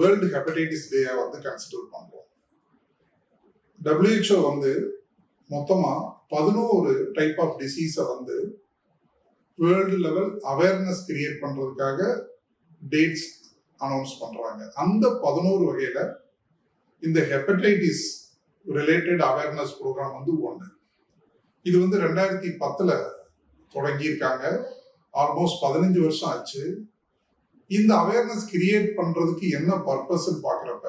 World hepatitis டேயை வந்து consider பண்ணுறோம் WHO வந்து மொத்தமாக பதினோரு டைப் ஆஃப் டிசீஸை வந்து வேர்ல்டு லெவல் அவேர்னஸ் கிரியேட் பண்ணுறதுக்காக டேட்ஸ் அனௌன்ஸ் பண்ணுறாங்க அந்த பதினோரு வகையில் இந்த ஹெப்படைட்டிஸ் ரிலேட்டட் அவேர்னஸ் ப்ரோக்ராம் வந்து ஒன்று இது வந்து ரெண்டாயிரத்தி பத்தில் தொடங்கியிருக்காங்க. ஆல்மோஸ்ட் பதினஞ்சு வருஷம் ஆச்சு. இந்த அவேர்னஸ் கிரியேட் பண்றதுக்கு என்ன பர்பஸ் பார்க்குறப்ப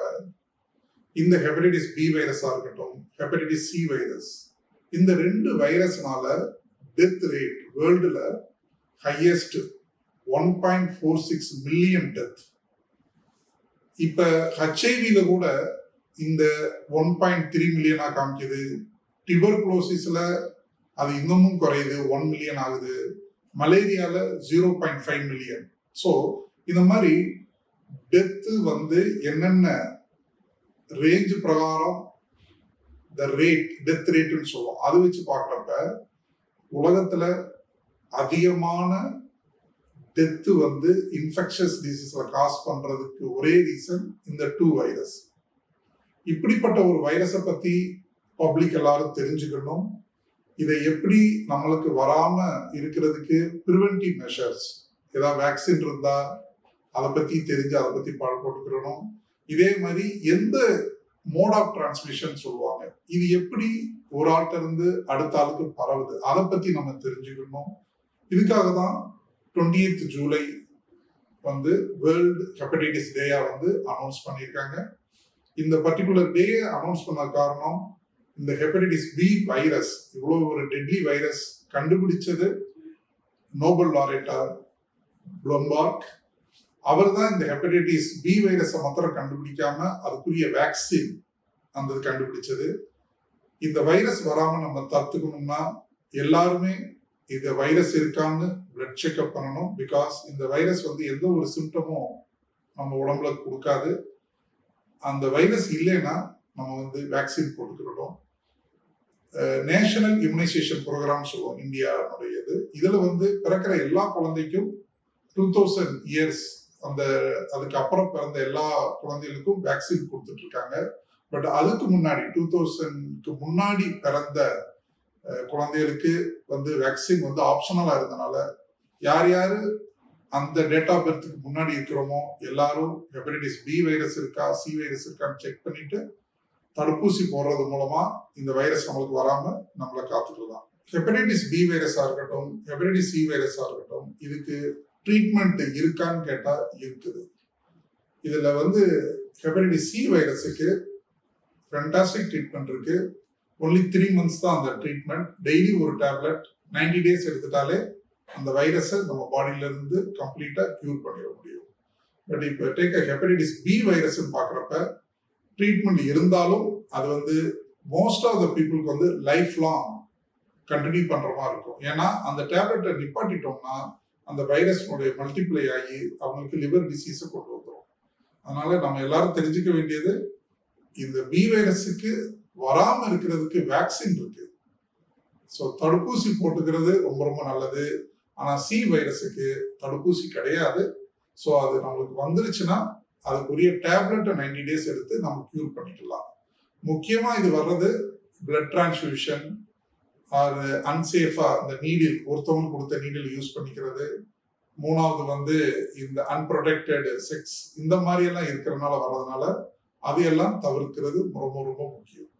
இந்த ஹெப்படைட்டிஸ் பி வைரஸா இருக்கட்டும் ஹெப்படைட்டிஸ் சி வைரஸ் இந்த ரெண்டு வைரஸ்னால death rate வேர்ல்டுல highest one point four six million death இப்ப ஹெச்ஐவில கூட இந்த ஒன் பாயிண்ட் த்ரீ மில்லியனா காமிக்குது. டிபர்குலோசிஸ்ல அது இன்னமும் குறையுது ஒன் மில்லியன் ஆகுது. மலேரியால zero point five million so இந்த மாதிரி டெத்து வந்து என்னென்ன ரேஞ்ச் பிரகாரம்? த ரேட் டெத் ரேட்னு சொல்லுவோம். அது வச்சு பார்க்குறப்ப உலகத்தில் அதிகமான டெத்து வந்து இன்ஃபெக்ஷஸ் டிசீஸில் காஸ் பண்ணுறதுக்கு ஒரே ரீசன் இந்த டூ வைரஸ் இப்படிப்பட்ட ஒரு வைரஸை பற்றி பப்ளிக் எல்லாரும் தெரிஞ்சுக்கணும். இதை எப்படி நம்மளுக்கு வராமல் இருக்கிறதுக்கு ப்ரிவென்டிவ் மெஷர்ஸ் ஏதாவது வேக்சின் இருந்தால் அதை பத்தி தெரிஞ்சு அதை பத்தி பாடு போட்டுக்கிறணும். இதே மாதிரி எந்த மோட் ஆஃப் டிரான்ஸ்மிஷன் சொல்லுவாங்க? இது எப்படி ஒரு ஆள்கிட்ட இருந்து அடுத்த ஆளுக்கு பரவுது? அதை பத்தி நம்ம தெரிஞ்சுக்கணும். இதுக்காக தான் டுவெண்ட்டி எய்த் ஜூலை வந்து வேர்ல்டு ஹெப்படைட்டிஸ் டேயா வந்து அனௌன்ஸ் பண்ணியிருக்காங்க. இந்த பர்டிகுலர் டே அனௌன்ஸ் பண்ண காரணம் இந்த ஹெப்படைட்டிஸ் பி வைரஸ் இவ்வளோ ஒரு டெட்லி வைரஸ் கண்டுபிடிச்சது நோபல் லாரேட்டா ப்ளம்பார்க் அவர் தான் இந்த ஹெப்படைட்டிஸ் பி வைரஸை மாத்திரம் கண்டுபிடிக்காம அதுக்குரிய வேக்சின் அந்த கண்டுபிடிச்சது. இந்த வைரஸ் வராம நம்ம தடுத்துக்கணும்னா எல்லாருமே இந்த வைரஸ் இருக்கான்னு பிளட் செக்அப் பண்ணணும். பிகாஸ் இந்த வைரஸ் வந்து எந்த ஒரு சிம்டமும் நம்ம உடம்புல கொடுக்காது. அந்த வைரஸ் இல்லைன்னா நம்ம வந்து வேக்சின் போட்டுக்கிறோம் நேஷனல் இம்யூனைசேஷன் ப்ரோக்ராம் சொல்லுவோம் இந்தியாவுடையது. இதில் வந்து பிறக்கிற எல்லா குழந்தைக்கும் டூ தௌசண்ட் இயர்ஸ் அந்த அதுக்கு அப்புறம் பிறந்த எல்லா குழந்தைகளுக்கும் வேக்சின் கொடுத்துட்டு இருக்காங்க பட் அதுக்கு முன்னாடி டூ தௌசண்ட்க்கு முன்னாடி பிறந்த குழந்தைகளுக்கு வந்து வேக்சின் வந்து ஆப்ஷனலாக இருந்தனால யார் யார் அந்த டேட் ஆஃப் பர்த்துக்கு முன்னாடி இருக்கிறோமோ எல்லாரும் ஹெப்படைட்டிஸ் பி வைரஸ் இருக்கா சி வைரஸ் இருக்கான்னு செக் பண்ணிட்டு தடுப்பூசி போடுறது மூலமா இந்த வைரஸ் நம்மளுக்கு வராம நம்மளை காத்துக்கலாம். ஹெப்படைட்டிஸ் பி வைரஸா இருக்கட்டும் ஹெப்படைட்டிஸ் சி வைரஸா இருக்கட்டும் இதுக்கு ட்ரீட்மெண்ட் இருக்கான்னு கேட்டால் இருக்குது. இதில் வந்து ஹெப்படைட்டிஸ் சி வைரஸுக்கு ஃபென்டாஸ்டிக் ட்ரீட்மெண்ட் இருக்கு. ஒன்லி த்ரீ மந்த்ஸ் தான் அந்த ட்ரீட்மெண்ட் டெய்லி ஒரு டேப்லெட் 90 டேஸ் எடுத்துட்டாலே அந்த வைரஸை நம்ம பாடியிலேருந்து கம்ப்ளீட்டாக க்யூர் பண்ணிட முடியும். பட் இப்போ டேக் ஹெப்படைட்டிஸ் பி வைரஸ்ன்னு பார்க்குறப்ப ட்ரீட்மெண்ட் இருந்தாலும் அது வந்து மோஸ்ட் ஆஃப் த பீப்புளுக்கு வந்து லைஃப் லாங் கண்டினியூ பண்ணுற மாதிரி இருக்கும். ஏன்னா அந்த டேப்லெட்டை நிப்பாட்டிட்டோம்னா அந்த வைரஸ்னுடைய மல்டிப்ளை ஆகி அவங்களுக்கு லிவர் டிசீஸை கொண்டு வந்துடும் அதனால நம்ம எல்லாரும் தெரிஞ்சுக்க வேண்டியது இந்த பி வைரஸுக்கு வராமல் இருக்கிறதுக்கு வேக்சின் இருக்கு. ஸோ தடுப்பூசி போட்டுக்கிறது ரொம்ப ரொம்ப நல்லது. ஆனால் சி வைரஸுக்கு தடுப்பூசி கிடையாது. ஸோ அது நம்மளுக்கு வந்துருச்சுன்னா அதுக்குரிய டேப்லெட்டை நைன்டி டேஸ் எடுத்து நம்ம க்யூர் பண்ணிக்கலாம். முக்கியமாக இது வர்றது பிளட் டிரான்ஸ்ஃபியூஷன் அது அன்சேஃபா இந்த நீடில் ஒருத்தவங்க கொடுத்த நீடில் யூஸ் பண்ணிக்கிறது. மூணாவது வந்து இந்த அன்ப்ரொடெக்டட் செக்ஸ் இந்த மாதிரி எல்லாம் இருக்கிறனால வர்றதுனால அதையெல்லாம் தவிர்க்கிறது ரொம்ப ரொம்ப முக்கியம்.